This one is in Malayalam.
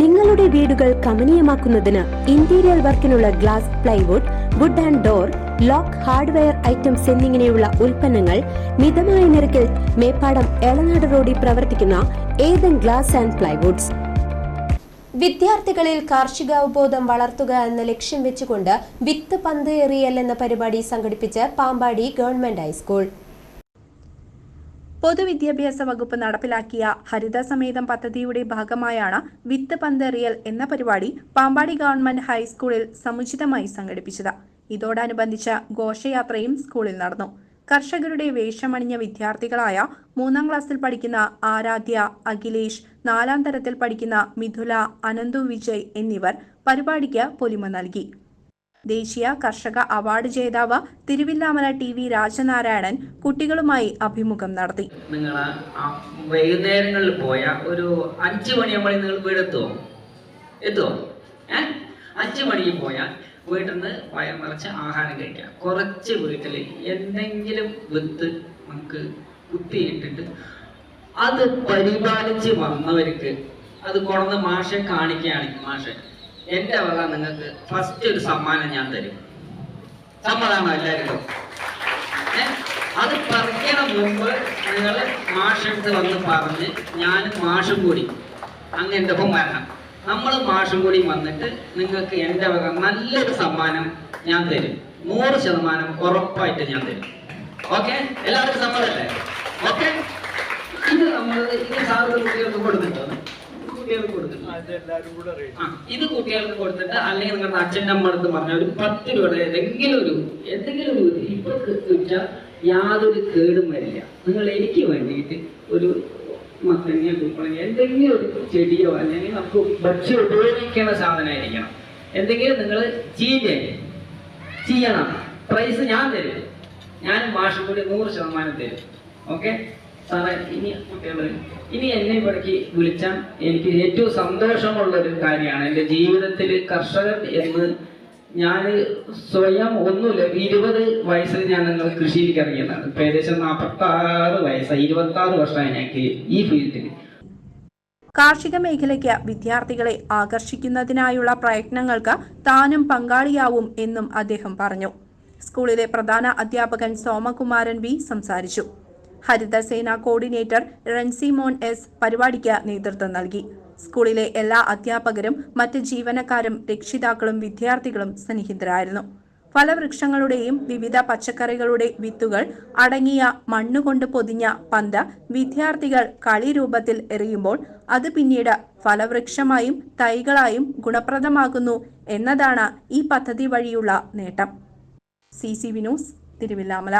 നിങ്ങളുടെ വീടുകൾ കമനീയമാക്കുന്നതിന് interior വർക്കിനുള്ള glass plywood wood and door lock hardware items എന്നിങ്ങനെയുള്ള ഉൽപ്പന്നങ്ങൾ മിതമായ നിരക്കിൽ മേപ്പാടം എളനാട് റോഡിൽ പ്രവർത്തിക്കുന്ന ഏതൻ ഗ്ലാസ് ആൻഡ് പ്ലൈവുഡ്സ് വിദ്യാർത്ഥികളിൽ കാർഷികാവബോധം വളർത്തുക എന്ന ലക്ഷ്യം വെച്ചുകൊണ്ട് വിത്ത് പന്ത് എറിയൽ എന്ന പരിപാടി സംഘടിപ്പിച്ച് പാമ്പാടി ഗവൺമെന്റ് ഹൈസ്കൂൾ. പൊതുവിദ്യാഭ്യാസ വകുപ്പ് നടപ്പിലാക്കിയ ഹരിത സമേതം പദ്ധതിയുടെ ഭാഗമായാണ് വിത്ത് പന്തെറിയൽ എന്ന പരിപാടി പാമ്പാടി ഗവൺമെന്റ് ഹൈസ്കൂളിൽ സമുചിതമായി സംഘടിപ്പിച്ചത്. ഇതോടനുബന്ധിച്ച ഘോഷയാത്രയും സ്കൂളിൽ നടന്നു. കർഷകരുടെ വേഷമണിഞ്ഞ വിദ്യാർത്ഥികളായ മൂന്നാം ക്ലാസ്സിൽ പഠിക്കുന്ന ആരാധ്യ അഖിലേഷ് നാലാം തരത്തിൽ പഠിക്കുന്ന മിഥുല അനന്തു വിജയ് എന്നിവർ പരിപാടിക്ക് പൊലിമ നൽകി. ദേശീയ കർഷക അവാർഡ് ജേതാവ് തിരുവില്ലാമല ടി വി രാജനാരായണൻ കുട്ടികളുമായി അഭിമുഖം നടത്തി. നിങ്ങൾ വൈകുന്നേരങ്ങളിൽ പോയ ഒരു അഞ്ച് മണിയാകുമ്പോൾ നിങ്ങൾ വീടെത്തുമോ എത്തുമോ അഞ്ച് മണിക്ക് പോയാൽ വീട്ടിൽ നിന്ന് വയർ നിറച്ച് ആഹാരം കഴിക്കാം. കുറച്ച് വീട്ടിൽ എന്തെങ്കിലും വിത്ത് നമുക്ക് കുത്തിയിട്ടിട്ട് അത് പരിപാലിച്ച് വന്നവർക്ക് അത് കൊണ്ടുവന്ന് മാഷെ കാണിക്കുകയാണെങ്കിൽ മാഷെ. എന്റെ വക നിങ്ങൾക്ക് ഫസ്റ്റ് ഒരു സമ്മാനം ഞാൻ തരും. സമ്മതമാണോ എല്ലാവരും? അത് പറിക്കണ മുമ്പ് നിങ്ങൾ മാഷടുത്ത് വന്ന് പറഞ്ഞ് ഞാൻ മാഷും കൂടി അങ്ങ് എന്റെ ഒപ്പം വരണം. നമ്മൾ മാഷും കൂടി വന്നിട്ട് നിങ്ങൾക്ക് എന്റെ വക നല്ലൊരു സമ്മാനം ഞാൻ തരും. നൂറ് ശതമാനം ഉറപ്പായിട്ട് ഞാൻ തരും. ഓക്കെ? എല്ലാവർക്കും സമ്മതല്ലേ ഓക്കെ? ഇത് നമ്മൾ ഇത് സാറ് കുട്ടികൾക്ക് കൊടുത്തിട്ടോ കുട്ടികൾക്ക് കൊടുക്കണം ഇത് കുട്ടികൾക്ക് കൊടുത്തിട്ട് അല്ലെങ്കിൽ നിങ്ങളുടെ അച്ഛന്റെ അമ്മ അടുത്ത് പറഞ്ഞ ഒരു പത്ത് രൂപയുടെ ഏതെങ്കിലും ഒരു എന്തെങ്കിലും ഒരു ഇപ്പൊ കിട്ടാൽ യാതൊരു കേടും വരില്ല. നിങ്ങൾ എനിക്ക് വേണ്ടിയിട്ട് ഒരു മത്തങ്ങയോ കുമ്പളങ്ങ എന്തെങ്കിലും ഒരു ചെടിയോ അല്ലെങ്കിൽ നമുക്ക് ഭക്ഷ്യം ഉപയോഗിക്കുന്ന സാധനമായിരിക്കണം. എന്തെങ്കിലും നിങ്ങൾ ചെയ്യേ. ചെയ്യണം. പ്രൈസ് ഞാൻ തരും. ഞാൻ മാഷും കൂടി നൂറ് ശതമാനം തരും. ഓക്കെ സാറേ ഇനി കുട്ടികൾ ഇനി എന്നെ ഇവിടേക്ക് വിളിച്ചാൽ എനിക്ക് ഏറ്റവും സന്തോഷമുള്ള ഒരു കാര്യമാണ്. എന്റെ ജീവിതത്തിൽ കർഷകർ എന്ന് ഞാൻ സ്വയം ഒന്നുമില്ല ഇരുപത് വയസ്സിൽ ഞാൻ നിങ്ങൾ കൃഷിയിലേക്ക് ഇറങ്ങിയതാണ്. ഇപ്പം ഏകദേശം നാൽപ്പത്തി ആറ് വയസ്സായി ഇരുപത്തി ആറ് വർഷമായി ഞങ്ങൾക്ക് ഈ ഫീൽഡിൽ. കാർഷിക മേഖലയ്ക്ക് വിദ്യാർത്ഥികളെ ആകർഷിക്കുന്നതിനായുള്ള പ്രയത്നങ്ങൾക്ക് താനും പങ്കാളിയാവും എന്നും അദ്ദേഹം പറഞ്ഞു. സ്കൂളിലെ പ്രധാന അധ്യാപകൻ സോമകുമാരൻ വി സംസാരിച്ചു. ഹരിതസേന കോർഡിനേറ്റർ റൺസി മോൻ എസ് പരിപാടിക്ക് നേതൃത്വം നൽകി. സ്കൂളിലെ എല്ലാ അധ്യാപകരും മറ്റ് ജീവനക്കാരും രക്ഷിതാക്കളും വിദ്യാർത്ഥികളും സന്നിഹിതരായിരുന്നു. ഫലവൃക്ഷങ്ങളുടെയും വിവിധ പച്ചക്കറികളുടെ വിത്തുകൾ അടങ്ങിയ മണ്ണുകൊണ്ട് പൊതിഞ്ഞ പന്ത് വിദ്യാർത്ഥികൾ കളി രൂപത്തിൽ എറിയുമ്പോൾ അത് പിന്നീട് ഫലവൃക്ഷമായും തൈകളായും ഗുണപ്രദമാകുന്നു എന്നതാണ് ഈ പദ്ധതി വഴിയുള്ള നേട്ടം. C C Vinoos Thiruvilwamala.